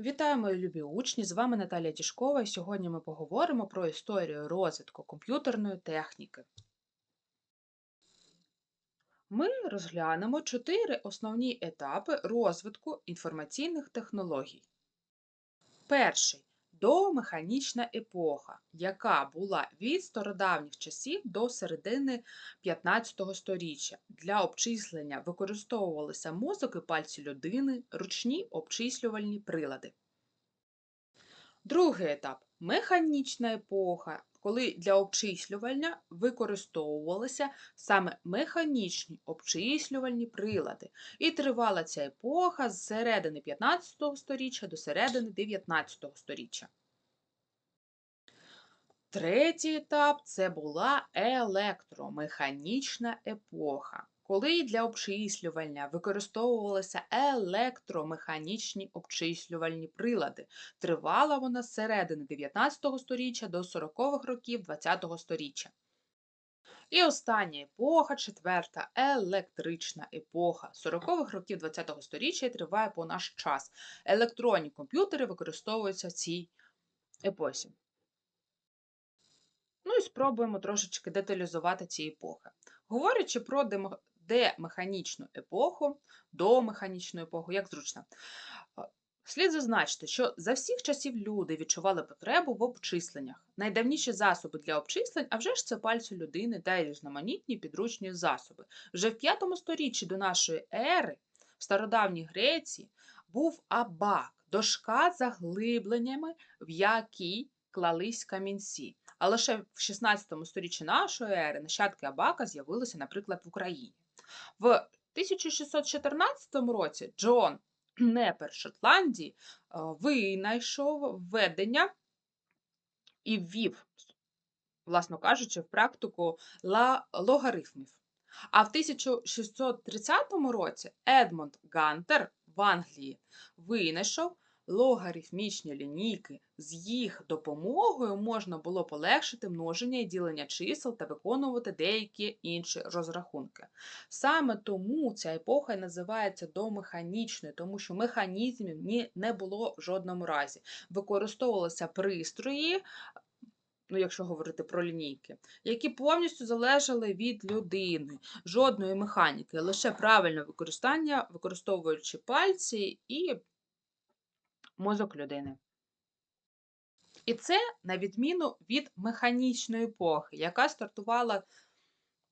Вітаю, мої любі учні! З вами Наталія Тішкова, і сьогодні ми поговоримо про історію розвитку комп'ютерної техніки. Ми розглянемо чотири основні етапи розвитку інформаційних технологій. Перший домеханічна епоха, яка була від стародавніх часів до середини 15 століття. Для обчислення використовувалися мозок і пальці людини, ручні обчислювальні прилади. Другий етап механічна епоха, коли для обчислювання використовувалися саме механічні обчислювальні прилади. І тривала ця епоха з середини 15 століття до середини 19 століття. Третій етап це була електромеханічна епоха, коли для обчислювання використовувалися електромеханічні обчислювальні прилади. Тривала вона з середини 19 століття до 40-х років 20 століття. І остання епоха, четверта електрична епоха 40-х років 20 століття і триває по наш час. Електронні комп'ютери використовуються в цій епосі. Ну і спробуємо трошечки деталізувати ці епохи. Говорячи про демеханічну епоху, домеханічну епоху, як зручно, е, слід зазначити, що за всіх часів люди відчували потребу в обчисленнях. Найдавніші засоби для обчислень, а вже ж це пальці людини та різноманітні підручні засоби. Вже в 5 сторіччі до нашої ери в стародавній Греції був абак, дошка з заглибленнями, в якій клались камінці. А лише в 16 сторіччі нашої ери нащадки Абака з'явилися, наприклад, в Україні. В 1614 році Джон Непер Шотландії е, винайшов введення і ввів, власно кажучи, в практику логарифмів. А в 1630 році Едмонд Гантер в Англії винайшов логарифмічні лінійки. З їх допомогою можна було полегшити множення і ділення чисел та виконувати деякі інші розрахунки. Саме тому ця епоха називається домеханічною, тому що механізмів ні не було в жодному разі. Використовувалися пристрої. Ну, якщо говорити про лінійки, які повністю залежали від людини, жодної механіки, лише правильне використання, використовуючи пальці і мозок людини. І це на відміну від механічної епохи, яка стартувала,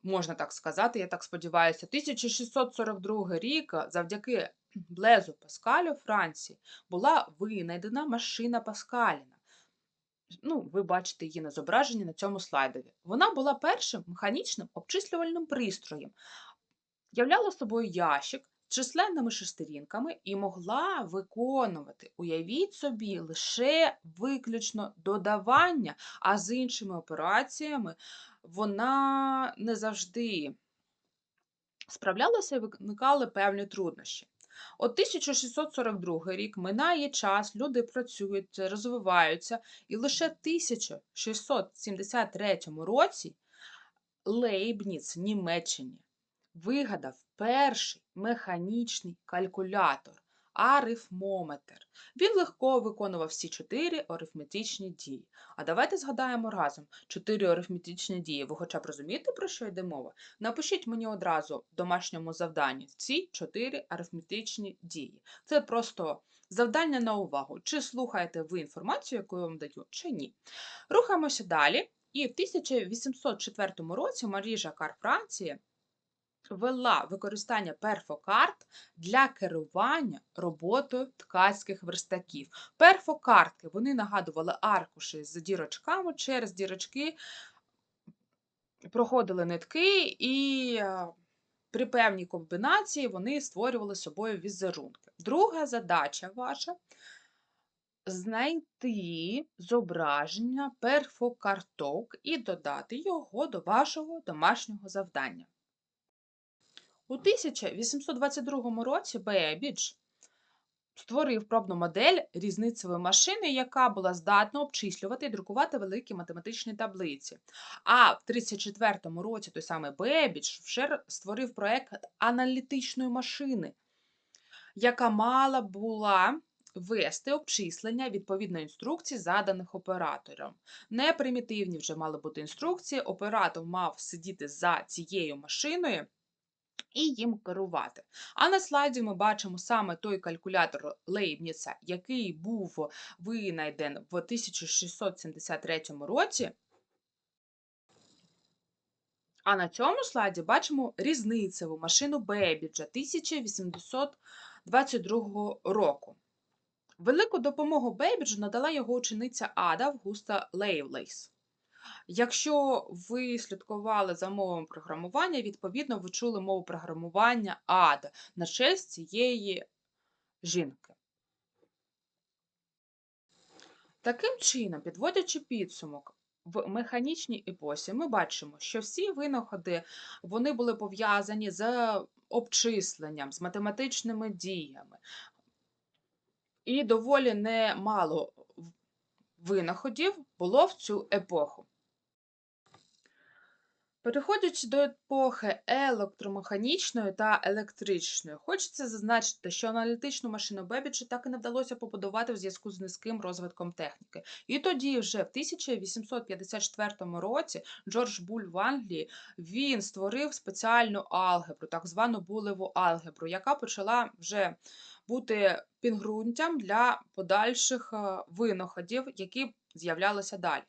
можна так сказати, я так сподіваюся, 1642 рік завдяки Блезу Паскалю Франції була винайдена машина Паскаліна. Ну, ви бачите її на зображенні на цьому слайдові. Вона була першим механічним обчислювальним пристроєм, являла собою ящик численними шестерінками і могла виконувати, уявіть собі, лише виключно додавання, а з іншими операціями вона не завжди справлялася і виникали певні труднощі. От 1642 рік минає час, люди працюють, розвиваються, і лише в 1673 році Лейбніц в Німеччині вигадав перший механічний калькулятор арифмометр. Він легко виконував всі чотири арифметичні дії. А давайте згадаємо разом чотири арифметичні дії. Ви хоча б розумієте, про що йде мова? Напишіть мені одразу в домашньому завданні ці чотири арифметичні дії. Це просто завдання на увагу. Чи слухаєте ви інформацію, яку я вам даю, чи ні. Рухаємося далі. І в 1804 році Марі Жакар Франції ввела використання перфокарт для керування роботою ткацьких верстаків. Перфокартки вони нагадували аркуші з дірочками, через дірочки проходили нитки, і е, при певній комбінації вони створювали собою візерунки. Друга задача ваша знайти зображення перфокарток і додати його до вашого домашнього завдання. У 1822 році Бебідж створив пробну модель різницевої машини, яка була здатна обчислювати і друкувати великі математичні таблиці. А в 1934 році той самий Бебідж вже створив проект аналітичної машини, яка мала була вести обчислення відповідно інструкцій, заданих оператором. Не примітивні вже мали бути інструкції. Оператор мав сидіти за цією машиною і їм керувати. А на слайді ми бачимо саме той калькулятор Лейбніца, який був винайден в 1673 році. А на цьому слайді бачимо різницеву машину Бейбіджа 1822 року. Велику допомогу Бейбіджу надала його учениця Ада Августа Лейвлейс. Якщо ви слідкували за мовою програмування, відповідно, ви чули мову програмування Ада на честь цієї жінки. Таким чином, підводячи підсумок, в механічній епосі ми бачимо, що всі винаходи вони були пов'язані з обчисленням, з математичними діями. І доволі немало винаходів було в цю епоху. Переходячи до епохи електромеханічної та електричної, хочеться зазначити, що аналітичну машину Бебіджа так і не вдалося побудувати в зв'язку з низьким розвитком техніки. І тоді, вже в 1854 році, Джордж Буль в Англії він створив спеціальну алгебру, так звану булеву алгебру, яка почала вже бути підґрунтям для подальших е, винаходів, які з'являлися далі.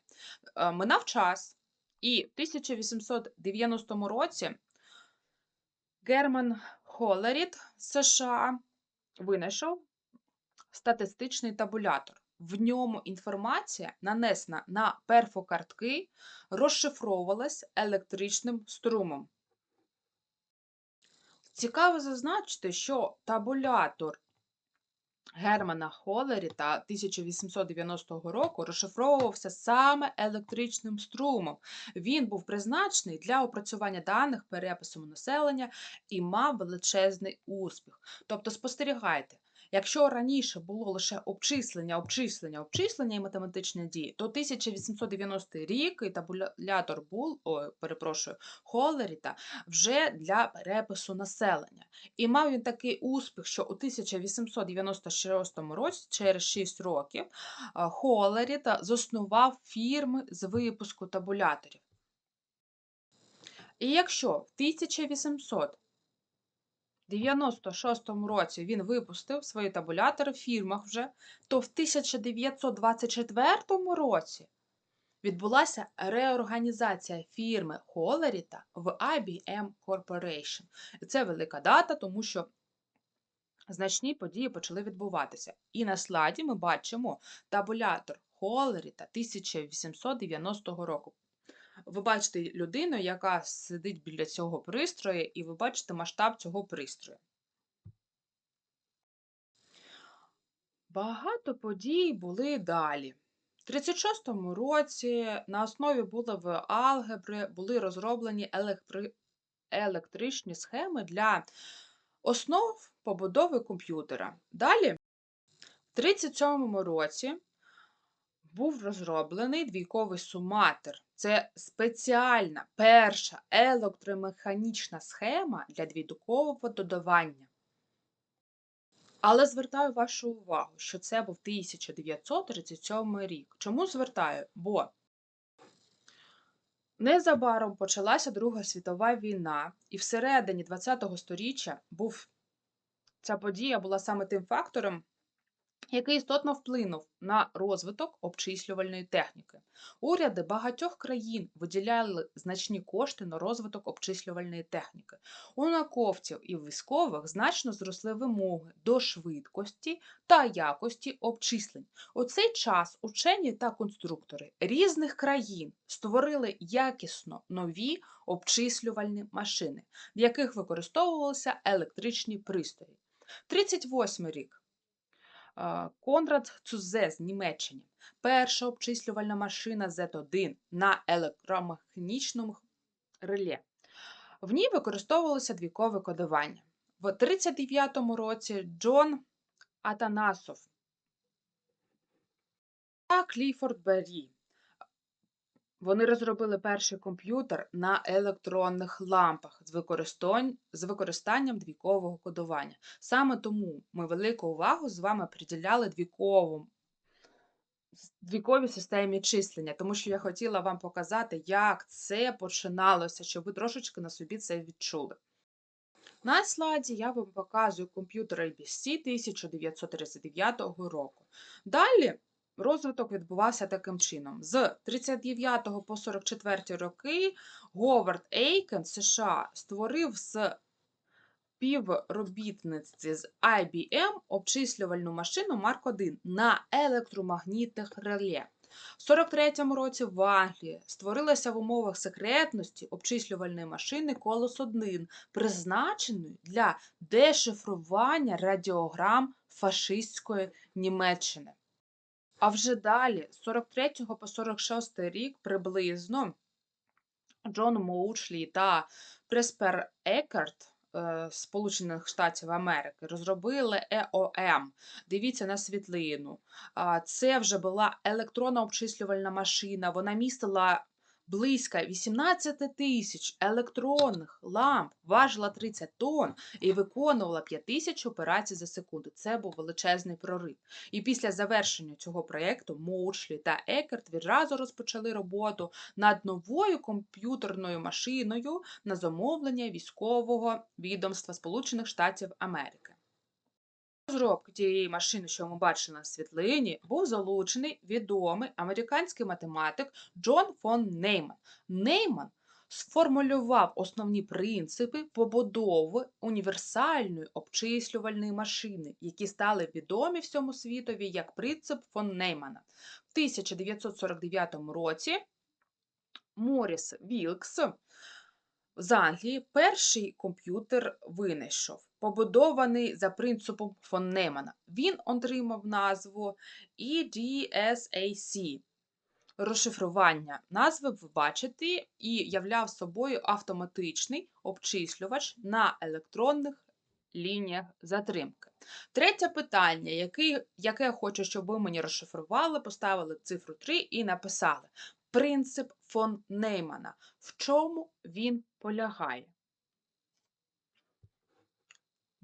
Е, Минав час. І в 1890 році Герман Холеріт США винайшов статистичний табулятор. В ньому інформація, нанесена на перфокартки, розшифровувалась електричним струмом. Цікаво зазначити, що табулятор Германа Холеріта 1890 року розшифровувався саме електричним струмом. Він був призначений для опрацювання даних перепису населення і мав величезний успіх. Тобто, спостерігайте, якщо раніше було лише обчислення, обчислення, обчислення і математичні дії, то 1890 рік і табулятор був, о, перепрошую, Холеріта вже для перепису населення. І мав він такий успіх, що у 1896 році, через 6 років, Холеріта заснував фірми з випуску табуляторів. І якщо в 1896 році він випустив свої табулятори в фірмах вже, то в 1924 році відбулася реорганізація фірми Холеріта в IBM Corporation. І це велика дата, тому що значні події почали відбуватися. І на слайді ми бачимо табулятор Холеріта 1890 року. Ви бачите людину, яка сидить біля цього пристрою, і ви бачите масштаб цього пристрою. Багато подій були далі. В 36-му році на основі булевої алгебри були розроблені електри... електричні схеми для основ побудови комп'ютера. Далі, в 37-му році, був розроблений двійковий суматор. Це спеціальна перша електромеханічна схема для двійкового додавання. Але звертаю вашу увагу, що це був 1937 рік. Чому звертаю? Бо незабаром почалася Друга світова війна, і всередині ХХ століття був ця подія була саме тим фактором, який істотно вплинув на розвиток обчислювальної техніки. Уряди багатьох країн виділяли значні кошти на розвиток обчислювальної техніки. У науковців і військових значно зросли вимоги до швидкості та якості обчислень. У цей час учені та конструктори різних країн створили якісно нові обчислювальні машини, в яких використовувалися електричні пристрої. 38 рік. Конрад Цузе з Німеччини. Перша обчислювальна машина Z1 на електромеханічному реле. В ній використовувалося двійкове кодування. В 39-му році Джон Атанасов та Кліфорд Беррі Вони розробили перший комп'ютер на електронних лампах з використанням двійкового кодування. Саме тому ми велику увагу з вами приділяли двійковому двійковій системі числення, тому що я хотіла вам показати, як це починалося, щоб ви трошечки на собі це відчули. На слайді я вам показую комп'ютер IBC 1939 року. Далі розвиток відбувався таким чином. З 39 по 44 роки Говард Ейкен США створив з співробітниці з IBM обчислювальну машину Марк 1 на електромагнітних реле. В 43-му році в Англії створилася в умовах секретності обчислювальної машини Колос 1, призначеної для дешифрування радіограм фашистської Німеччини. А вже далі, з 43 по 46 рік приблизно, Джон Моучлі та Преспер Екарт е, Сполучених Штатів Америки розробили ЕОМ. Дивіться на світлину. Це вже була електронна обчислювальна машина. Вона містила близько 18 тисяч електронних ламп, важила 30 тонн і виконувала 5 тисяч операцій за секунду. Це був величезний прорив. І після завершення цього проєкту Моучлі та Екерт відразу розпочали роботу над новою комп'ютерною машиною на замовлення військового відомства Сполучених Штатів Америки. Розробки тієї машини, що ми бачили на світлині, був залучений відомий американський математик Джон фон Нейман. Нейман сформулював основні принципи побудови універсальної обчислювальної машини, які стали відомі всьому світові як принцип фон Неймана. В 1949 році Моріс Вілкс з Англії перший комп'ютер винайшов, побудований за принципом фон Немана. Він отримав назву EDSAC. Розшифрування назви ви бачите і являв собою автоматичний обчислювач на електронних лініях затримки. Третє питання, який, яке я хочу, щоб ви мені розшифрували, поставили цифру 3 і написали принцип фон Неймана. В чому він полягає?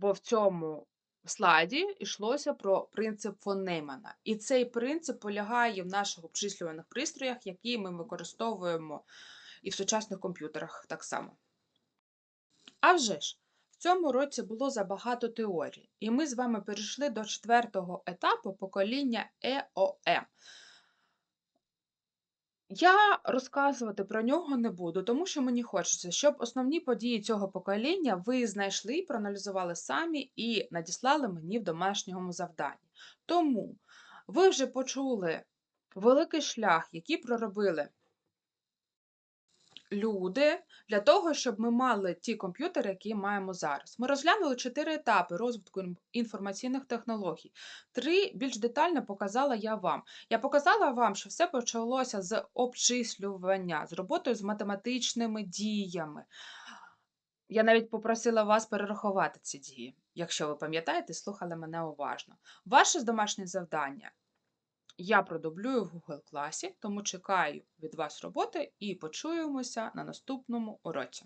Бо в цьому слайді йшлося про принцип фон Неймана. І цей принцип полягає в наших обчислюваних пристроях, які ми використовуємо і в сучасних комп'ютерах так само. А вже ж, в цьому році було забагато теорій, і ми з вами перейшли до четвертого етапу покоління ЕОМ. Я розказувати про нього не буду, тому що мені хочеться, щоб основні події цього покоління ви знайшли, проаналізували самі і надіслали мені в домашньому завданні. Тому ви вже почули великий шлях, який проробили люди для того, щоб ми мали ті комп'ютери, які маємо зараз. Ми розглянули чотири етапи розвитку інформаційних технологій. Три більш детально показала я вам. Я показала вам, що все почалося з обчислювання, з роботою з математичними діями. Я навіть попросила вас перерахувати ці дії. Якщо ви пам'ятаєте, слухали мене уважно. Ваше домашнє завдання я продублюю в Google класі, тому чекаю від вас роботи і почуємося на наступному уроці.